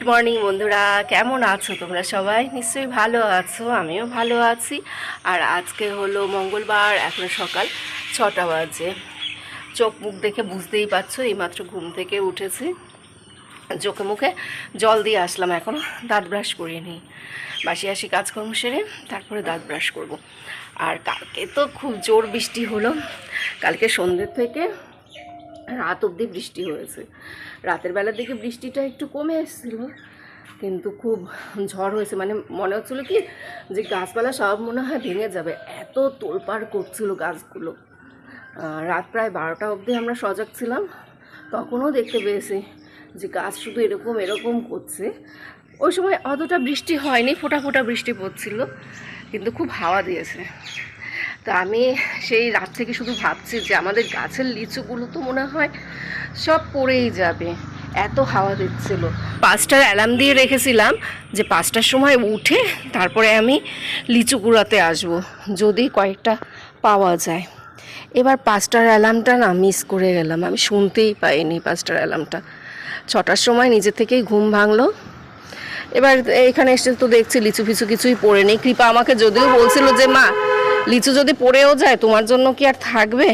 Good morning বন্ধুরা। কেমন আছো তোমরা সবাই? নিশ্চয়ই ভালো আছো, আমিও ভালো আছি। আর আজকে হলো মঙ্গলবার, এখন সকাল ছটা বাজে। চোখ মুখ দেখে বুঝতেই পারছ, এইমাত্র ঘুম থেকে উঠেছি। চোখে মুখে জল দিয়ে আসলাম এখনও দাঁত ব্রাশ করিনি। বাসি আসি কাজকর্ম সেরে, তারপরে দাঁত ব্রাশ করব। আর কালকে তো খুব জোর বৃষ্টি হলো। কালকে সন্ধ্যের থেকে রাত অবধি বৃষ্টি হয়েছে। রাতের বেলার দিকে বৃষ্টিটা একটু কমে এসেছিল, কিন্তু খুব ঝড় হয়েছে। মানে মনে হচ্ছিল কি, যে গাছপালা সব মনে হয় ভেঙে যাবে। এত তোলপাড় করছিল গাছগুলো। রাত প্রায় বারোটা অবধি আমরা সজাগ ছিলাম। তখনও দেখতে পেয়েছি যে গাছ শুধু এরকম এরকম করছে। ওই সময় অতটা বৃষ্টি হয়নি, ফোটা ফোটা বৃষ্টি পড়ছিল, কিন্তু খুব হাওয়া দিয়েছে। তা আমি সেই রাত থেকে শুধু ভাবছি যে আমাদের গাছের লিচুগুলো তো মনে হয় সব পড়েই যাবে। এত হাওয়া দিচ্ছিল। পাঁচটার অ্যালার্ম দিয়ে রেখেছিলাম যে পাঁচটার সময় উঠে তারপরে আমি লিচু কুড়াতে আসব, যদি কয়েকটা পাওয়া যায়। এবার পাঁচটার অ্যালার্মটা না মিস করে গেলাম। আমি শুনতেই পাইনি পাঁচটার অ্যালার্মটা ছটার সময় নিজে থেকেই ঘুম ভাঙলো। এবার এখানে এসে তো দেখছি লিচু ফিচু কিছুই পড়ে নেই। কৃপা আমাকে যদিও বলছিল যে, মা লিচু যদি পড়েও যায়, তোমার জন্য কি আর থাকবে?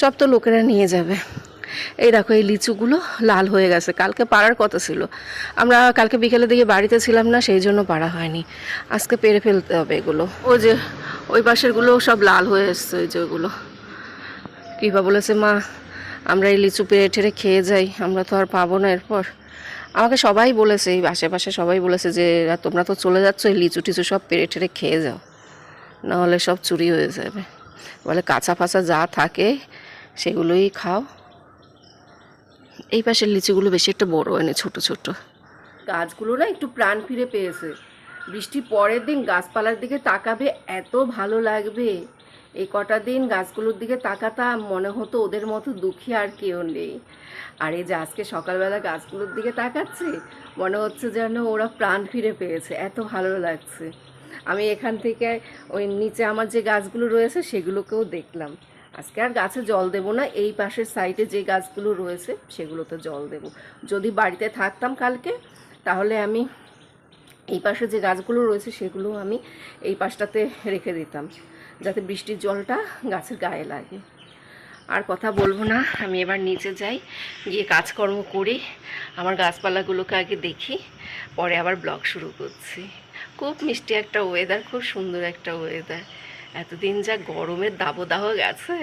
সব তো লোকেরা নিয়ে যাবে। এই দেখো, এই লিচুগুলো লাল হয়ে গেছে। কালকে পাড়ার কথা ছিল। আমরা কালকে বিকেলে দিকে বাড়িতে ছিলাম না, সেই জন্য পাড়া হয়নি। আজকে পেরে ফেলতে হবে এগুলো। ও যে, ওই পাশেরগুলো সব লাল হয়ে এসছে ওই যে ওগুলো কৃপা বলেছে, মা, আমরা এই লিচু পেরে ঠেরে খেয়ে যাই, আমরা তো আর পাবো না এরপর। আমাকে সবাই বলেছে, এই আশেপাশে সবাই বলেছে যে, তোমরা তো চলে যাচ্ছ, এই লিচু টিচু সব পেরে ঠেরে খেয়ে যাও। নাহলে সব চুরি হয়ে যাবে। বলে কাঁচা ফাঁচা যা থাকে, সেগুলোই খাও। এই পাশের লিচুগুলো বেশি একটা বড় হয়নি, ছোট ছোট। গাছগুলো না একটু প্রাণ ফিরে পেয়েছে। বৃষ্টি পরের দিন গাছপালার দিকে তাকাবে এত ভালো লাগবে। এই কটা দিন গাছগুলোর দিকে তাকাতাম মনে হতো ওদের মতো দুঃখী আর কেউ নেই। আর এই যে আজকে সকালবেলা গাছগুলোর দিকে তাকাচ্ছে, মনে হচ্ছে যেন ওরা প্রাণ ফিরে পেয়েছে। এত ভালো লাগছে। আমি এখান থেকে ওই নিচে আমার যে গাছগুলো রয়েছে সেগুলোকেও দেখলাম। আজকে আর গাছে জল দেব না, এই পাশের সাইডে যে গাছগুলো রয়েছে সেগুলোতে জল দেব। যদি বাড়িতে থাকতাম কালকে, তাহলে আমি এই পাশে যে গাছগুলো রয়েছে সেগুলো আমি এই পাশটাতে রেখে দিতাম, যাতে বৃষ্টির জলটা গাছের গায়ে লাগে। আর কথা বলব না, আমি এবার নিচে যাই, গিয়ে কাজকর্ম করি, আমার গাছপালাগুলোকে আগে দেখি, পরে আবার ব্লগ শুরু করছি। খুব মিষ্টি একটা ওয়েদার খুব সুন্দর একটা ওয়েদার এতদিন যা গরমের দাবদাহ গেছে।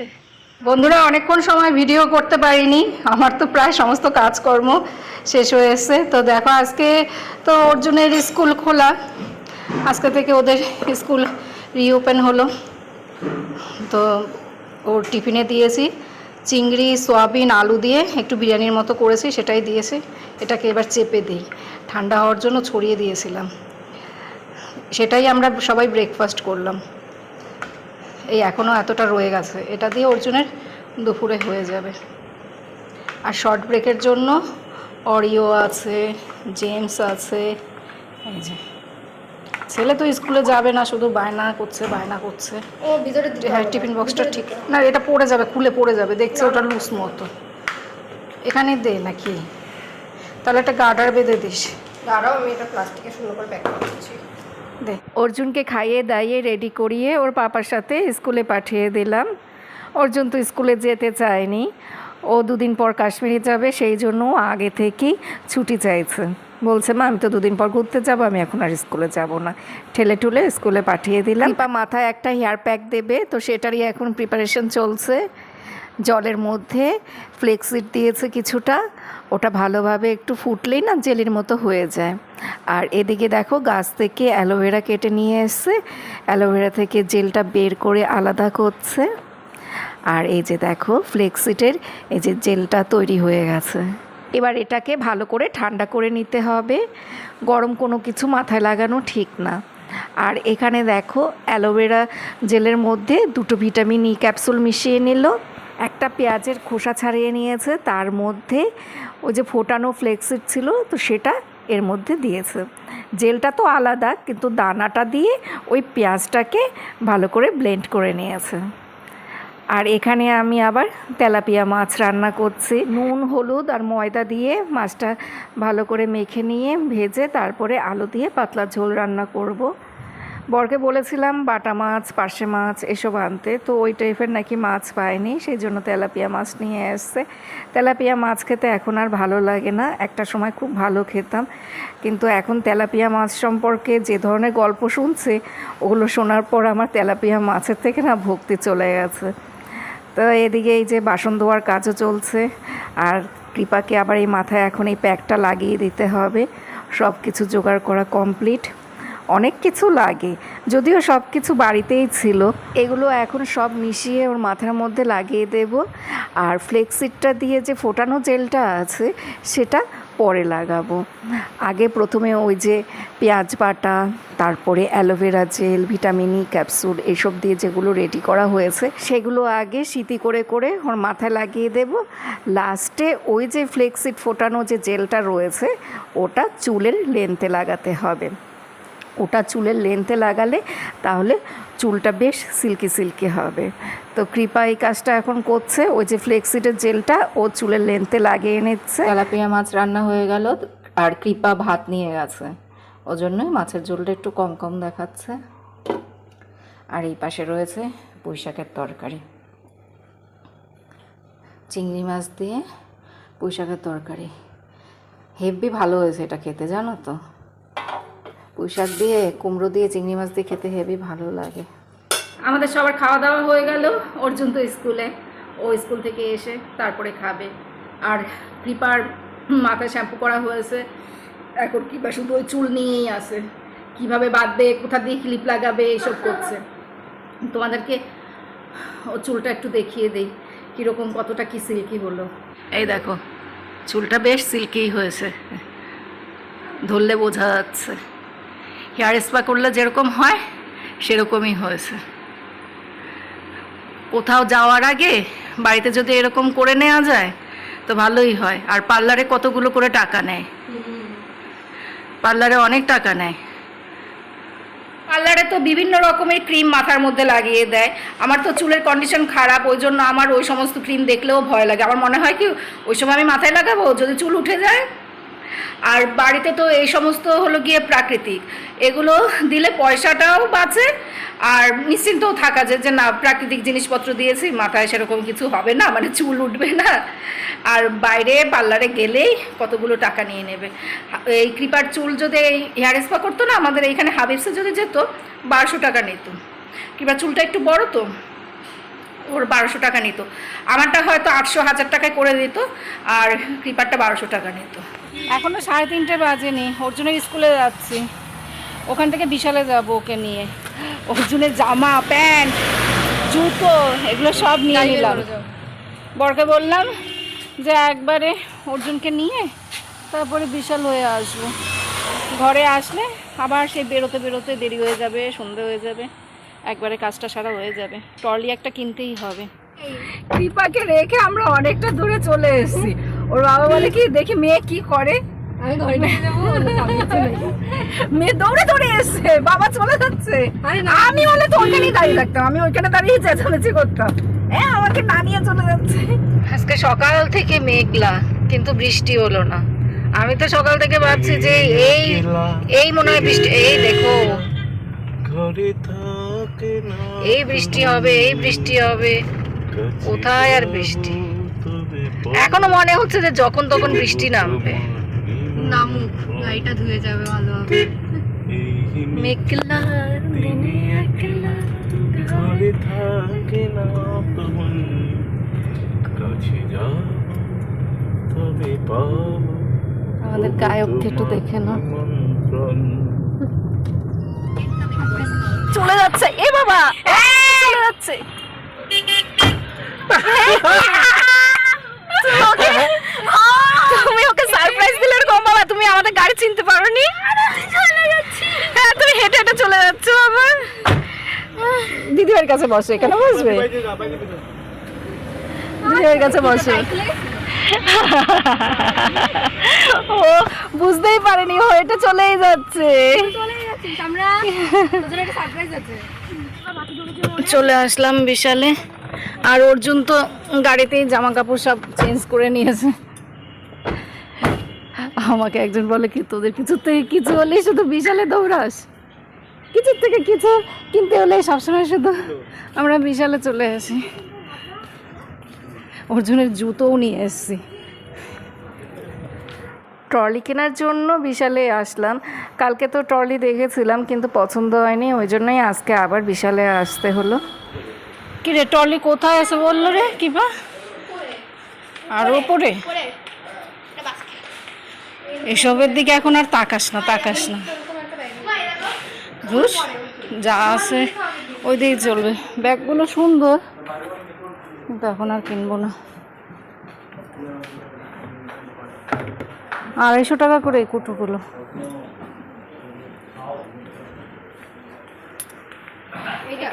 বন্ধুরা, অনেকক্ষণ সময় ভিডিও করতে পারিনি। আমার তো প্রায় সমস্ত কাজকর্ম শেষ হয়ে তো দেখো, আজকে তো অর্জুনের স্কুল খোলা। আজকে থেকে ওদের স্কুল রিওপেন হলো। তো ওর টিফিনে দিয়েছি। চিংড়ি, সোয়াবিন, আলু দিয়ে একটু বিরিয়ানির মতো করেছি, সেটাই দিয়েছি। এটাকে এবার চেপে দিই। ঠান্ডা হওয়ার জন্য ছড়িয়ে দিয়েছিলাম। সেটাই আমরা সবাই ব্রেকফাস্ট করলাম। এই এখনও এতটা রয়ে গেছে। এটা দিয়ে অর্জুনের দুপুরে হয়ে যাবে। আর শর্ট ব্রেকের জন্য অরিও আছে জেমস আছে এই যে। ছেলে তো স্কুলে যাবে না শুধু বায়না করছে বায়না করছে। ও ভিতরে হ্যাঁ টিফিন বক্সটা ঠিক। না এটা পড়ে যাবে খুলে পড়ে যাবে। দেখছে ওটা লুজ মতো। এখানে দে নাকি। তাহলে একটা গার্ডার বেঁধে দিস। দাঁড়াও আমি এটা প্লাস্টিকে সুন্দর করে প্যাক করে দিচ্ছি দে অর্জুনকে খাইয়ে দাইয়ে রেডি করিয়ে ওর পাপার সাথে স্কুলে পাঠিয়ে দিলাম। অর্জুন তো স্কুলে যেতে চায়নি। ও দুদিন পর কাশ্মীরে যাবে, সেই জন্য আগে থেকেই ছুটি চাইছে। বলছে, মা, আমি তো দুদিন পর ঘুরতে যাব, আমি এখন আর স্কুলে যাব না। ঠেলে ঠুলে স্কুলে পাঠিয়ে দিলাম। বা মাথায় একটা হেয়ার প্যাক দেবে, তো সেটারই এখন প্রিপারেশন চলছে। জলের মধ্যে ফ্লেক্সিড দিয়েছে কিছুটা, ওটা ভালোভাবে একটু ফুটলেই না জেলির মতো হয়ে যায়। আর এদিকে দেখো গাছ থেকে অ্যালোভেরা কেটে নিয়ে এসছে, অ্যালোভেরা থেকে জেলটা বের করে আলাদা করছে। আর এই যে দেখো ফ্লেক্সিটের এই যে জেলটা তৈরি হয়ে গেছে। এবার এটাকে ভালো করে ঠান্ডা করে নিতে হবে, গরম কোনো কিছু মাথায় লাগানো ঠিক না। আর এখানে দেখো অ্যালোভেরা জেলের মধ্যে দুটো ভিটামিন ই ক্যাপসুল মিশিয়ে নিল। একটা পেঁয়াজের খোসা ছাড়িয়ে নিয়েছে, তার মধ্যে ওই যে ফোটানো ফ্লেক্সিড ছিল, তো সেটা এর মধ্যে দিয়েছে। জেলটা তো আলাদা, কিন্তু দানাটা দিয়ে ওই পেঁয়াজটাকে ভালো করে ব্লেন্ড করে নিয়েছে। আর এখানে আমি আবার তেলাপিয়া মাছ রান্না করছি। নুন, হলুদ আর ময়দা দিয়ে মাছটা ভালো করে মেখে নিয়ে ভেজে তারপরে আলু দিয়ে পাতলা ঝোল রান্না করব। বরকে বলেছিলাম, বাটা মাছ, পার্শে মাছ এসব আনতে। তো ওই টাইপের নাকি মাছ পায়নি সেই জন্য তেলাপিয়া মাছ নিয়ে এসছে। তেলাপিয়া মাছ খেতে এখন আর ভালো লাগে না। একটা সময় খুব ভালো খেতাম। কিন্তু এখন তেলাপিয়া মাছ সম্পর্কে যে ধরনের গল্প শুনছে, ওগুলো শোনার পর আমার তেলাপিয়া মাছের থেকে না ভক্তি চলে গেছে। তো এদিকে এই যে বাসন ধোয়ার কাজও চলছে, আর কৃপাকে আবার এই মাথায় এখন এই প্যাকটা লাগিয়ে দিতে হবে। সব কিছু জোগাড় করা কমপ্লিট। অনেক কিছু লাগে, যদিও সব কিছু বাড়িতেই ছিল। এগুলো এখন সব মিশিয়ে ওর মাথার মধ্যে লাগিয়ে দেব। আর ফ্লেক্সিটটা দিয়ে যে ফোটানো জেলটা আছে, সেটা পরে লাগাবো। আগে প্রথমে ওই যে পেঁয়াজ বাটা, তারপরে aloe vera gel, vitamin E capsule এসব দিয়ে যেগুলো রেডি করা হয়েছে, সেগুলো আগে শীতি করে করে ওর মাথায় লাগিয়ে দেব। লাস্টে ওই যে ফ্লেক্সিট ফোটানো যে জেলটা রয়েছে, ওটা চুলের লেন্থে লাগাতে হবে। ওটা চুলের লেন্থে লাগালে তাহলে চুলটা বেশ সিল্কি সিল্কি হবে। তো কৃপা এই কাজটা এখন করছে, ওই যে ফ্লেক্সিডের জেলটা ও চুলের লেন্থে লাগিয়ে নিচ্ছে। তেলাপিয়া মাছ রান্না হয়ে গেল, আর কৃপা ভাত নিয়ে গেছে। ওই জন্যই মাছের ঝোলটা একটু কম কম দেখাচ্ছে। আর এই পাশে রয়েছে পুঁইশাকের তরকারি। চিংড়ি মাছ দিয়ে পুঁইশাকের তরকারি। হেভি ভালো হয়েছে এটা খেতে, জানো তো? পুঁই শাক দিয়ে, কুমড়ো দিয়ে, চিংড়ি মাছ দিয়ে খেতে হেভি ভালো লাগে। আমাদের সবার খাওয়া দাওয়া হয়ে গেল অর্জুন তো স্কুলে। ও স্কুল থেকে এসে তারপরে খাবে। আর কৃপার মাথায় শ্যাম্পু করা হয়েছে। এখন কৃপা শুধু ওই চুল নিয়েই আসে কীভাবে বাঁধবে, কোথা দিয়ে ক্লিপ লাগাবে এইসব করছে। তোমাদেরকে ও চুলটা একটু দেখিয়ে দেই, কীরকম, কতটা কি সিল্কি হলো। এই দেখো, চুলটা বেশ সিল্কি হয়েছে। ধরলে বোঝা যাচ্ছে। হেয়ার স্পা করলে যেরকম হয়, সেরকমই হয়েছে। কোথাও যাওয়ার আগে বাড়িতে যদি এরকম করে নেওয়া যায়, তো ভালোই হয়। আর পার্লারে কতগুলো করে টাকা নেয়? পার্লারে অনেক টাকা নেয়। পার্লারে তো বিভিন্ন রকমের ক্রিম মাথার মধ্যে লাগিয়ে দেয়। আমার তো চুলের কন্ডিশন খারাপ, ওই জন্য আমার ওই সমস্ত ক্রিম দেখলেও ভয় লাগে। আমার মনে হয় কি, ওই সময় আমি মাথায় লাগাবো? যদি চুল উঠে যায় আর বাড়িতে তো এই সমস্ত হলো গিয়ে প্রাকৃতিক। এগুলো দিলে পয়সাটাও বাঁচে আর নিশ্চিন্তও থাকা যায় যে না, প্রাকৃতিক জিনিসপত্র দিয়েছি, মাথায় সেরকম কিছু হবে না মানে চুল উঠবে না। আর বাইরে পার্লারে গেলেই কতগুলো টাকা নিয়ে নেবে। এই কৃপার চুল যদি এই হেয়ার স্পা করতো না, আমাদের এইখানে হাবিবসে যদি যেত, বারোশো টাকা নিত। কৃপার চুলটা একটু বড় তো, ওর বারোশো টাকা নিত। আমারটা হয়তো আটশো, হাজার টাকায় করে দিত, আর কৃপারটা বারোশো টাকা নিত। এখনও সাড়ে তিনটে বাজেনি। অর্জুনের স্কুলে যাচ্ছি। ওখান থেকে বিশালে যাব ওকে নিয়ে। অর্জুনের জামা প্যান্ট জুতো এগুলো সব নিয়ে নিলাম। বরকে বললাম যে একবারে অর্জুনকে নিয়ে তারপরে বিশাল হয়ে আসব। ঘরে আসলে আবার সে বেরোতে বেরোতে দেরি হয়ে যাবে সন্ধে হয়ে যাবে। একবারে কাজটা সারা হয়ে যাবে। ট্রলি একটা কিনতেই হবে। কৃপাকে রেখে আমরা অনেকটা দূরে চলে এসেছি। ওর বাবা বলে কি দেখি মেয়ে কি করে? আমি ধরে নিয়ে যাব। মেয়ে দৌড়ে দৌড়ে এসছে বাবা চলে যাচ্ছে। আমি হলে তো ওইখানেই দাঁড়িয়ে থাকতাম আমি ওইখানে দাঁড়িয়ে চেঁচামেচি করতাম। হ্যাঁ আমাকে না নিয়ে চলে যাচ্ছে। আজকে সকাল থেকে মেঘলা কিন্তু বৃষ্টি হলো না। আমি তো সকাল থেকে ভাবছি যে এই এই মনে হয় বৃষ্টি এই দেখো। এই বৃষ্টি হবে এই বৃষ্টি হবে। কোথায় আর বৃষ্টি? এখনও মনে হচ্ছে যে যখন তখন বৃষ্টি নামবে। নামুক গাড়িটা ধুয়ে যাবে ভালো মেঘলা দিনে একলা ঘরে থাকে না কাছে তবে পাবো আমাদের গায়ককে একটু দেখে না চলে যাচ্ছে এ বাবা! চলে যাচ্ছে। তুমি ওকে- তুমি ওকে সারপ্রাইজ দিলে এরকম বাবা তুমি আমাদের গাড়ি চিনতে পারোনি? হ্যাঁ তুমি হেঁটে হেঁটে চলে যাচ্ছ বাবা দিদিভাইয়ের কাছে বসো এখানে বসবে। দিদিভাইয়ের কাছে বসো। ও বুঝতেই পারেনি ও হেঁটে চলেই যাচ্ছে। চলে যাচ্ছিস আমরা তোদের একটা সারপ্রাইজ আছে। চলে আসলাম বিশালে। আর অর্জুন তো গাড়িতেই জামা কাপড় সব চেঞ্জ করে নিয়েছে। আমাকে একজন বলে কি, তোদের কিছু থেকে কিছু হলেই শুধু বিশালে দৌড়াস? কিছুর থেকে কিছু কিনতে হলে সবসময় শুধু আমরা বিশালে চলে আসি। অর্জুনের জুতোও নিয়ে এসেছি। ট্রলি কেনার জন্য বিশালে আসলাম। কালকে তো ট্রলি দেখেছিলাম, কিন্তু পছন্দ হয়নি, ওই জন্যই আজকে আবার বিশালে আসতে হলো। কি রে ট্রলি কোথায় আছে বলল রে কিবা আর ওপরে এসবের দিকে এখন আর তাকাস না তাকাস না। বুঝ যা আছে ওই দিকেই চলবে। ব্যাগগুলো সুন্দর কিন্তু এখন আর কিনবো না। আড়াইশো টাকা করে এই কুটোগুলো।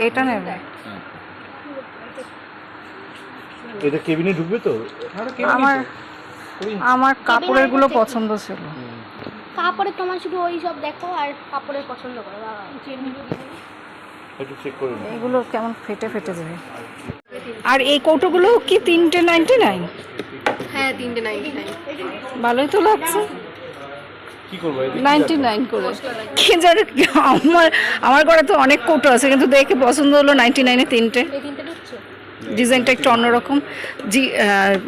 এটা নেবে। এটা কেবিনে ঢুকবে তো? আমার আমার কাপড়েরগুলো পছন্দ ছিল। কাপড়ে তোমার শুধু ওই সব দেখো আর কাপড়ের পছন্দ করো। বাবা একটু চেক করে এগুলো কেমন ফেটে ফেটে যায় আর এই কৌটোগুলো কি তিনটে নাইনটি নাইন হ্যাঁ তিনটে নাইনটি নাইন ভালোই তো লাগছে। কি করব এদিকে নাইনটি নাইন করে। কি জানি আমার আমার ঘরে তো অনেক কৌটো আছে কিন্তু দেখে পছন্দ হলো নাইনটি নাইনে তিনটে। এই তিনটে ঢুকছো ডিজাইনটা একটু অন্যরকম। জি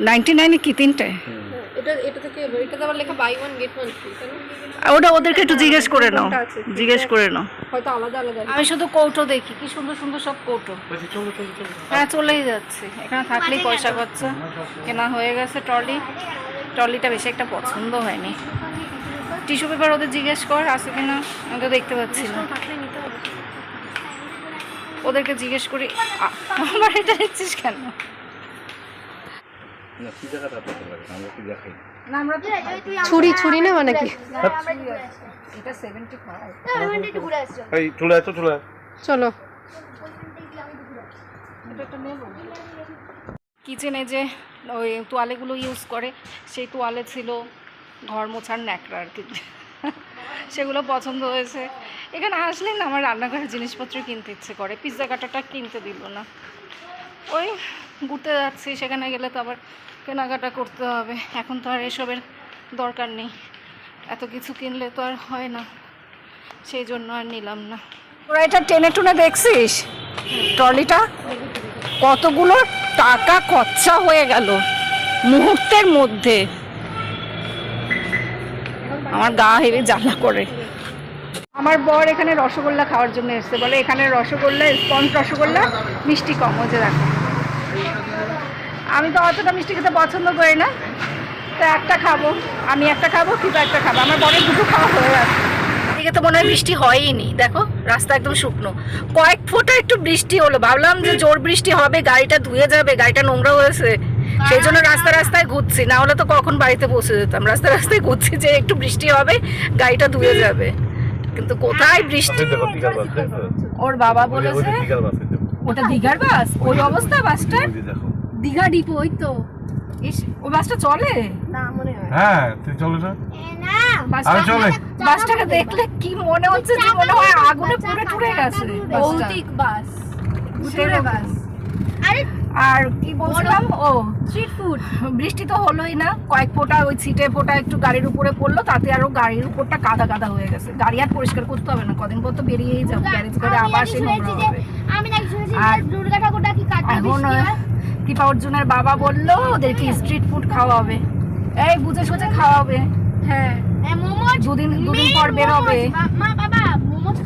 নাইনটি নাইনে কি তিনটে? এটা এটা থেকে এটাতে আবার লেখা buy one get one free তাই না? আর ওটা ওদেরকে একটু জিজ্ঞেস করে নাও। জিজ্ঞেস করে নাও। হয়তো আলাদা আলাদা। আমি শুধু কৌটো দেখি কি সুন্দর সুন্দর সব কৌটো। হ্যাঁ চলেই যাচ্ছে। এখানে থাকলেই পয়সা খরচা। কেনা হয়ে গেছে ট্রলি। ট্রলিটা বেশি একটা পছন্দ হয়নি। টিস্যু পেপার ওদের জিজ্ঞেস কর আছে কিনা? আমি তো দেখতে পাচ্ছি না। ওদেরকে জিজ্ঞেস করি আমার এটা দেখছিস কেন? ছুরি ছুরি। চলো কিচেনে যে ওই তোয়ালেগুলো ইউজ করে সেই তোয়ালে ছিল ঘর মোছার ন্যাকড়া আর কি। সেগুলো পছন্দ হয়েছে। এখানে আসলে না আমার রান্নাঘরের জিনিসপত্র কিনতে ইচ্ছে করে পিৎজা কাটাটা কিনতে দিল না। ওই ঘুরতে যাচ্ছি, সেখানে গেলে তো আবার কেনাকাটা করতে হবে। এখন তো আর এসবের দরকার নেই। এত কিছু কিনলে তো আর হয় না। সেই জন্য আর নিলাম না। তোরা এটা টেনে টুনে দেখছিস? ট্রলিটা? কতগুলো টাকা খরচা হয়ে গেল মুহূর্তের মধ্যে। আমার গা হেভে জ্বালা করে। আমার বর এখানে রসগোল্লা খাওয়ার জন্য এসেছে। বলে এখানে রসগোল্লা স্পঞ্জ রসগোল্লা মিষ্টি কম হচ্ছে দেখো। আমি তো অতটা মিষ্টি খেতে পছন্দ করি না। তো একটা খাব আমি একটা খাব কিবা একটা খাব। আমার বরের দুটো খাওয়া হয়ে গেছে। এদিকে তো মনে হয় বৃষ্টি হয়ইনি। দেখো রাস্তা একদম শুকনো। কয়েক ফোঁটা একটু বৃষ্টি হলো। ভাবলাম যে জোর বৃষ্টি হবে গাড়িটা ধুয়ে যাবে গাড়িটা নোংরা হয়েছে। সেই জন্য রাস্তা রাস্তায় ঘুরছি। না হলে তো কখন বাড়িতে পৌঁছে যেতাম। রাস্তা রাস্তায় ঘুরছি যে একটু বৃষ্টি হবে গাড়িটা ধুয়ে যাবে। কিন্তু কোথায় বৃষ্টি বাস দেখো ওর বাবা বলেছে ওটা দীঘার বাস ওই অবস্থা বাসটা? দীঘা ডিপো ওই তো। ওই বাসটা চলে? না মনে হয় হ্যাঁ তুই চলো না। বাসটাকে দেখলে কি মনে হচ্ছে যে মনে হয় আগুনে পুড়ে টুড়ে গেছে। ভৌতিক বাস। বাস। আরে কি বলছিলাম? ও স্ট্রিট ফুড বৃষ্টি তো হলোই না কয়েক ফোঁটা ওই ছিটে ফোঁটা একটু গাড়ির উপরে পড়ল তাতে আরও গাড়ির উপরটা কাদা কাদা হয়ে গেছে। গাড়ি আর পরিষ্কার করতে হবে না কদিন পর তো বেরিয়েই যাব গ্যারেজ করে আবার হবে। আমি আর দুর্গা এখন কৃপা অর্জুনের বাবা বলল ওদেরকে স্ট্রিট ফুড খাওয়াবে। এই বুঝে সুঝে খাওয়াবে। হ্যাঁ। হ্যাঁ দুদিন দুদিন পর বেরোবে। মা বাবা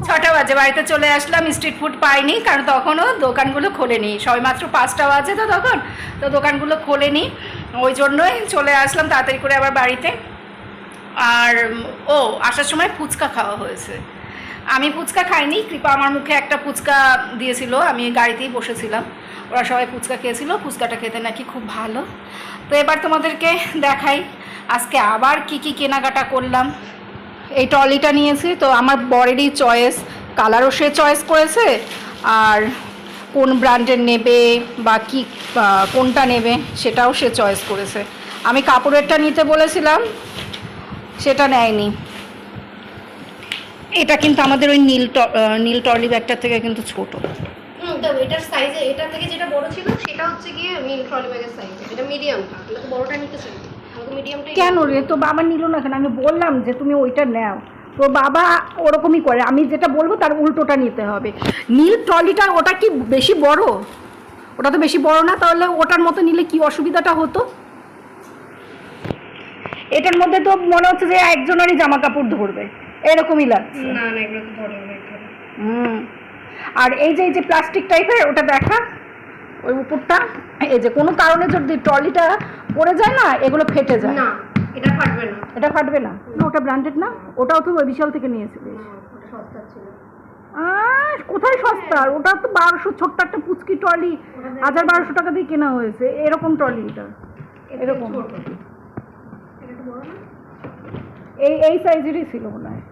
ছটা বাজে, বাড়িতে চলে আসলাম স্ট্রিট ফুড পাইনি, কারণ তখনও দোকানগুলো খোলেনি। সবাই মাত্র পাঁচটা বাজে তো তখন, তো দোকানগুলো খোলেনি। ওই জন্যই চলে আসলাম তাড়াতাড়ি করে আবার বাড়িতে। আর, ও, আসার সময় ফুচকা খাওয়া হয়েছে। আমি ফুচকা খাইনি, কৃপা আমার মুখে একটা ফুচকা দিয়েছিল, আমি গাড়িতেই বসেছিলাম। ওরা সবাই ফুচকা খেয়েছিল, ফুচকাটা খেতে নাকি খুব ভালো। তো এবার তোমাদেরকে দেখাই, আজকে আবার কি কি কেনাকাটা করলাম। এই ট্রলিটা নিয়েছি, তো আমার বরেরই চয়েস কালারও সে চয়েস করেছে, আর কোন ব্র্যান্ডের নেবে বা কি কোনটা নেবে সেটাও সে চয়েস করেছে। আমি কাপড়েরটা নিতে বলেছিলাম, সেটা নেয়নি। এটা কিন্তু আমাদের ওই নীল নীল ট্রলি ব্যাগটার থেকে কিন্তু ছোট। এটার সাইজে এটা থেকে যেটা বড় ছিল, সেটা হচ্ছে গিয়ে ট্রলি ব্যাগের সাইজ এটা মিডিয়ামটা বড়টা নিতে চাই কেন রে? তো বাবা নিল না কেন? আমি বললাম যে তুমি ওইটা নাও। তো বাবা ওরকমই করে। আমি যেটা বলব তার উল্টোটা নিতে হবে। নীল ট্রলিটা ওটা কি বেশি বড়? ওটা তো বেশি বড় না তাহলে ওটার মতো নিলে কি অসুবিধাটা হতো? এটার মধ্যে তো মনে হচ্ছে যে একজনেরই জামা কাপড় ধরবে। এরকমই লাগছে। না না এগুলো তো হুম। আর এই যে এই যে প্লাস্টিক টাইপের ওটা দেখা। ওই উপরটা এই যে কোনো কারণে যদি ট্রলিটা পড়ে যায় না এগুলো ফেটে যায়। না এটা ফাটবে না। এটা ফাটবে না। না ওটা ব্র্যান্ডেড না ওটাও তো বিশাল থেকে নিয়েছিলিস ওটা সস্তা ছিল। আর কোথায় সস্তা ওটা তো বারোশো ছোট্ট একটা পুচকি ট্রলি হাজার বারোশো টাকা দিয়ে কেনা হয়েছে। এরকম ট্রলি এটা। এরকম। এই এই সাইজেরই ছিল মনে হয়।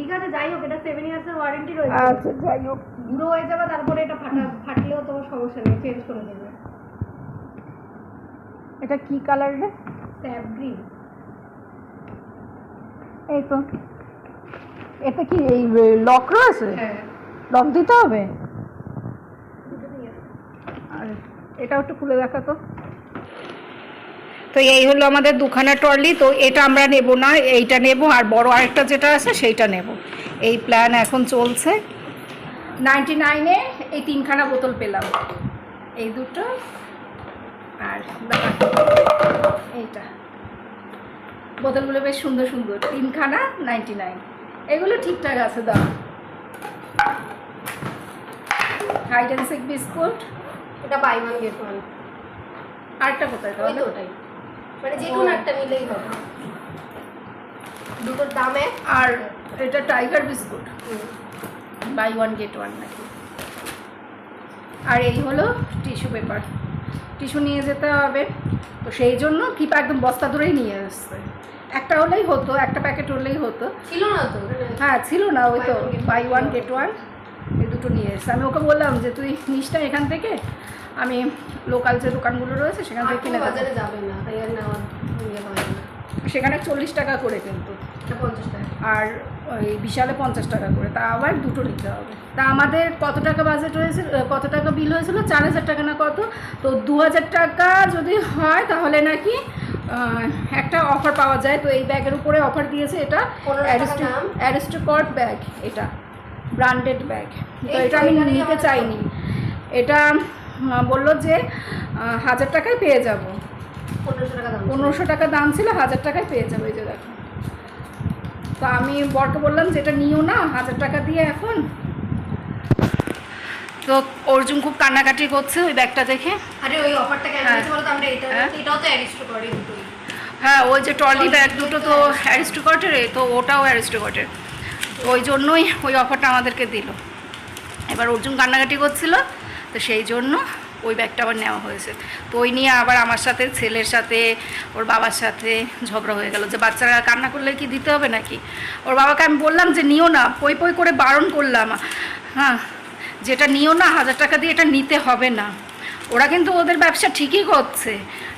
ঠিক আছে যাই হোক এটা সেভেন ইয়ার্সের ওয়ারেন্টি রয়েছে। আচ্ছা যাই হোক। বুড়ো হয়ে যাবে তারপরে এটা ফাটা ফাটলেও তোমার সমস্যা নেই চেঞ্জ করে দেবে এটা কি কালার রে? স্যাপ গ্রিন এই তো। এটা কি এই লক রয়েছে? হ্যাঁ। লক দিতে হবে? আর এটাও একটু খুলে দেখা তো। তো এই হলো আমাদের দুখানা ট্রলি তো এটা আমরা নেব না এইটা নেব আর বড় আরেকটা যেটা আছে সেইটা নেব। এই প্ল্যান এখন চলছে। নাইনটি নাইনে এই তিনখানা বোতল পেলাম। এই দুটো আর এইটা। বোতলগুলো বেশ সুন্দর সুন্দর তিনখানা নাইনটি নাইন এগুলো ঠিকঠাক আছে দাম। হাইড অ্যান্ড সিক বিস্কুট এটা বাই ওয়ান গেট ওয়ান আরেকটা কোথায় ওটাই মানে যে কোনো একটা নিলেই হবে। দুটোর দাম এক। আর এটা Tiger biscuit buy one get one নাকি। আর এই হলো টিস্যু পেপার টিস্যু নিয়ে যেতে হবে। তো সেই জন্য কিপা একদম বস্তা ধরেই নিয়ে এসছে একটা হলেই হতো একটা প্যাকেট হলেই হতো। ছিল না তো। হ্যাঁ ছিল না ওই তো বাই ওয়ান গেট ওয়ান দুটো নিয়ে এসছে আমি ওকে বললাম যে তুই নিস না এখান থেকে? আমি লোকাল যে দোকানগুলো রয়েছে সেখান থেকে কিনে বাজারে যাবে না তাই আর নেওয়া নিয়ে হয় না। সেখানে চল্লিশ টাকা করে কিন্তু। পঞ্চাশ টাকা। আর ওই বিশালে পঞ্চাশ টাকা করে। তা আবার দুটো নিতে হবে। তা আমাদের কত টাকা বাজেট হয়েছিল কত টাকা বিল হয়েছিল? চার হাজার টাকা না কত? তো দু হাজার টাকা যদি হয় তাহলে নাকি একটা অফার পাওয়া যায়। তো এই ব্যাগের উপরে অফার দিয়েছে এটা দাম। অ্যারিস্টোকট ব্যাগ এটা। ব্র্যান্ডেড ব্যাগ তো এটা আমি নিতে চাইনি। এটা বলল যে হাজার টাকায় পেয়ে যাব। পনেরোশো টাকা দাম ছিল। হাজার টাকায় পেয়ে যাব এই যে দেখো। তো আমি বরকে বললাম যে এটা নিও না হাজার টাকা দিয়ে এখন। তো অর্জুন খুব কান্নাকাটি করছে ওই ব্যাগটা দেখে। আরে ওই অফারটা কেন হ্যাঁ। আমরা এটা হ্যাঁ। এটাও তো অ্যারিস্টো করে হ্যাঁ ওই যে ট্রলি ব্যাগ দুটো তো অ্যারিস্টোকটের তো ওটাও অ্যারিস্টোকটের ওই জন্যই ওই অফারটা আমাদেরকে দিল। এবার অর্জুন কান্নাকাটি করছিল, তো সেই জন্য ওই ব্যাগটা আবার নেওয়া হয়েছে। তো ওই নিয়ে আবার আমার সাথে, ছেলের সাথে, ওর বাবার সাথে ঝগড়া হয়ে গেল। যে বাচ্চারা কান্না করলে কি দিতে হবে নাকি? ওর বাবাকে আমি বললাম যে, নিও না, পই পই করে বারণ করলাম। হ্যাঁ যেটা নিও না, হাজার টাকা দিয়ে এটা নিতে হবে না। ওরা কিন্তু ওদের ব্যবসা ঠিকই করছে,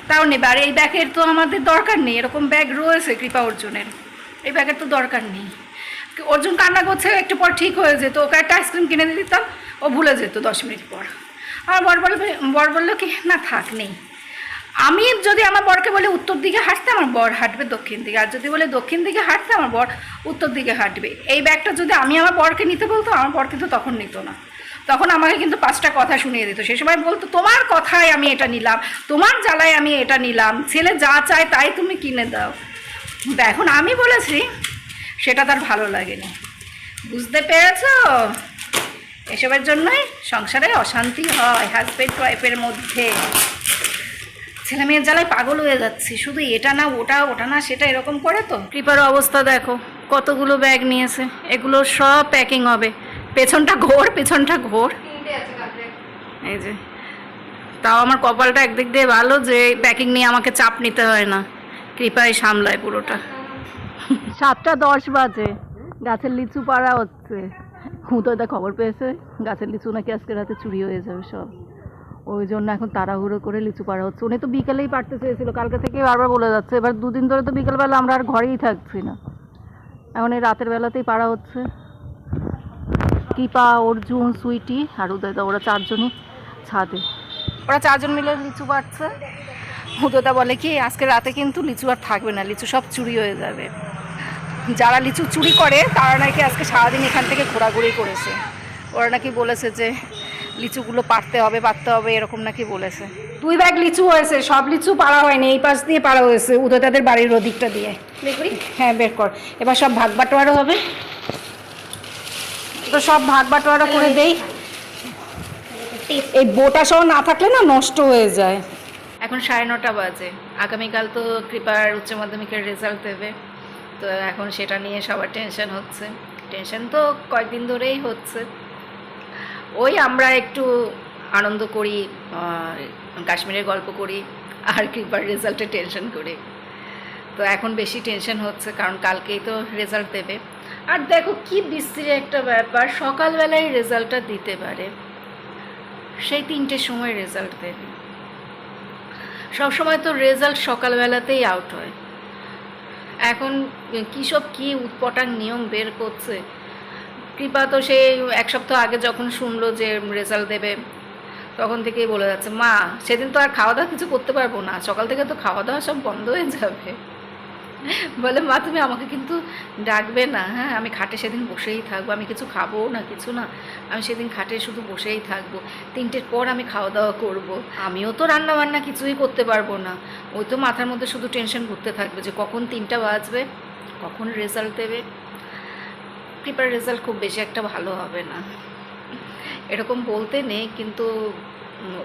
তাও নেবে। আর এই ব্যাগের তো আমাদের দরকার নেই, এরকম ব্যাগ রয়েছে কৃপা অর্জুনের। এই ব্যাগের তো দরকার নেই। অর্জুন কান্না করছে, একটু পর ঠিক হয়ে যেত। ওকে একটা আইসক্রিম কিনে দিতাম, ও ভুলে যেত দশ মিনিট পর। আমার বর বলবে বর বলল কি, না, থাক, নেই। আমি যদি আমার বরকে বলে, উত্তর দিকে হাঁটতে আমার বর হাঁটবে দক্ষিণ দিকে। আর যদি বলে, দক্ষিণ দিকে হাঁটতে আমার বর উত্তর দিকে হাঁটবে। এই ব্যাগটা যদি আমি আমার বরকে নিতে বলতো, আমার বর কিন্তু তখন নিত না। তখন আমাকে কিন্তু পাঁচটা কথা শুনিয়ে দিত। সে সময় বলতো, তোমার কথায় আমি এটা নিলাম, তোমার জ্বালায় আমি এটা নিলাম। ছেলে যা চায় তাই তুমি কিনে দাও। এখন আমি বলেছি সেটা তার ভালো লাগেনি। বুঝতে পেরেছ? এসবের জন্যই সংসারে অশান্তি হয় হাজব্যান্ড ওয়াইফের মধ্যে। ছেলে মেয়ের জ্বালায় পাগল হয়ে যাচ্ছি। শুধু এটা না, ওটা ওটা না, সেটা এরকম করে তো। কৃপার অবস্থা দেখো, কতগুলো ব্যাগ নিয়েছে। এগুলো সব প্যাকিং হবে। পেছনটা ঘোর পেছনটা ঘোর। এই যে, তাও আমার কপালটা একদিক দিয়ে ভালো যে প্যাকিং নিয়ে আমাকে চাপ নিতে হয় না। কৃপায় সামলায় পুরোটা। সাতটা দশ বাজে। গাছের লিচু পাড়া হচ্ছে। হুঁতোদা খবর পেয়েছে? গাছের লিচু নাকি আজকে রাতে চুরি হয়ে যাবে সব। ওই জন্য এখন তাড়াহুড়ো করে লিচু পাড়া হচ্ছে। উনি তো বিকেলেই পারতে চেয়েছিল, কালকে থেকে বারবার বলে যাচ্ছে। এবার দুদিন ধরে তো বিকেলবেলা আমরা আর ঘরেই থাকছি না। এখন এই রাতের বেলাতেই পাড়া হচ্ছে। কৃপা, অর্জুন, সুইটি আর উদয়দা, ওরা চারজনই ছাদে। ওরা চারজন মিলে লিচু পাচ্ছে উদয়দা বলে কি, আজকে রাতে কিন্তু লিচু আর থাকবে না। লিচু সব চুরি হয়ে যাবে। যারা লিচু চুরি করে তারা নাকি আজকে সারাদিন এখান থেকে ঘোরাঘুরি করেছে। ওরা নাকি বলেছে যে লিচুগুলো পারতে হবে পারতে হবে এরকম নাকি বলেছে। দুই ব্যাগ লিচু হয়েছে সব লিচু পাড়া হয়নি এই পাশ দিয়ে পাড়া হয়েছে উদয়দাদের বাড়ির ওদিকটা দিয়ে। দেখবি হ্যাঁ বের কর। এবার সব ভাগ বাটোয়ারা হবে। তো সব ভাগ বাটোয়ারা করে দেই। এই বোটা সহ না থাকলে না নষ্ট হয়ে যায়। এখন সাড়ে নটা বাজে। আগামীকাল তো কৃপার উচ্চ মাধ্যমিকের রেজাল্ট দেবে। তো এখন সেটা নিয়ে সবার টেনশন হচ্ছে। টেনশন তো কয়েকদিন ধরেই হচ্ছে। ওই আমরা একটু আনন্দ করি কাশ্মীরের গল্প করি, আর কৃপার রেজাল্টে টেনশন করি। তো এখন বেশি টেনশন হচ্ছে, কারণ কালকেই তো রেজাল্ট দেবে। আর দেখো কি বিশ্রী একটা ব্যাপার, সকালবেলায় রেজাল্টটা দিতে পারে। সেই তিনটের সময় রেজাল্ট দেবে। সবসময় তো রেজাল্ট সকালবেলাতেই আউট হয়। এখন কী সব কী নিয়ম বের করছে? কৃপা তো সে এক সপ্তাহ আগে যখন শুনলো যে রেজাল্ট দেবে, তখন থেকেই বলে যাচ্ছে, মা, সেদিন তো আর খাওয়া দাওয়া কিছু করতে পারব না, সকাল থেকে তো খাওয়া দাওয়া সব বন্ধ হয়ে যাবে। বলে, মা, তুমি আমাকে কিন্তু ডাকবে না হ্যাঁ? আমি খাটে সেদিন বসেই থাকব। আমি কিছু খাব না, কিছু না। আমি সেদিন খাটে শুধু বসেই থাকব। তিনটের পর আমি খাওয়া দাওয়া করব। আমিও তো রান্না বান্না কিছুই করতে পারব না। ওই তো মাথার মধ্যে শুধু টেনশন ঘুরতে থাকবে যে কখন তিনটা বাজবে, কখন রেজাল্ট দেবে। প্রিপার রেজাল্ট খুব বেশি একটা ভালো হবে না। এরকম বলতে নেই, কিন্তু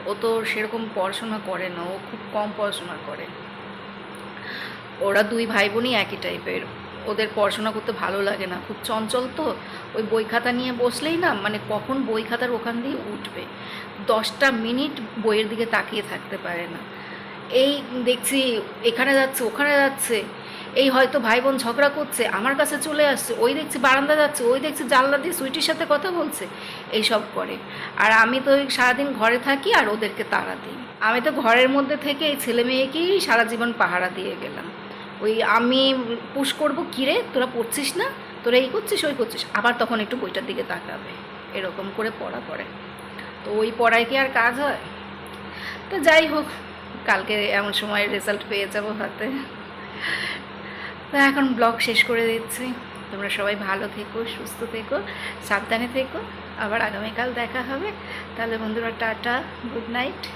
ও তো সেরকম পড়াশোনা করে না। ও খুব কম পড়াশোনা করে। ওরা দুই ভাই বোনই একই টাইপের ওদের পড়াশোনা করতে ভালো লাগে না। খুব চঞ্চল তো। ওই বই খাতা নিয়ে বসলেই না মানে কখন বই খাতার ওখান দিয়ে উঠবে। দশটা মিনিট বইয়ের দিকে তাকিয়ে থাকতে পারে না। এই দেখছি, এখানে যাচ্ছে, ওখানে যাচ্ছে। এই হয়তো ভাই বোন ঝগড়া করছে, আমার কাছে চলে আসছে, ওই দেখছি বারান্দা যাচ্ছে, ওই দেখছি জানলা দিয়ে সুইটির সাথে কথা বলছে, এইসব করে। আর আমি তো সারাদিন ঘরে থাকি আর ওদেরকে তাড়া দিই। আমি তো ঘরের মধ্যে থেকে এই ছেলে মেয়েকেই সারা জীবন পাহারা দিয়ে গেলাম। ওই আমি পুশ করব কিরে? তোরা পড়ছিস না? তোরা এই করছিস, ওই করছিস। আবার তখন একটু বইটার দিকে তাকাবে। এরকম করে পড়া পড়ে। তো ওই পড়ায় কি আর কাজ হয়? তো যাই হোক, কালকে এমন সময় রেজাল্ট পেয়ে যাব হাতে। তো এখন ব্লগ শেষ করে দিচ্ছি। তোমরা সবাই ভালো থেকো, সুস্থ থেকো, সাবধানে থেকো। আবার আগামীকাল দেখা হবে। তাহলে বন্ধুরা, টাটা গুড নাইট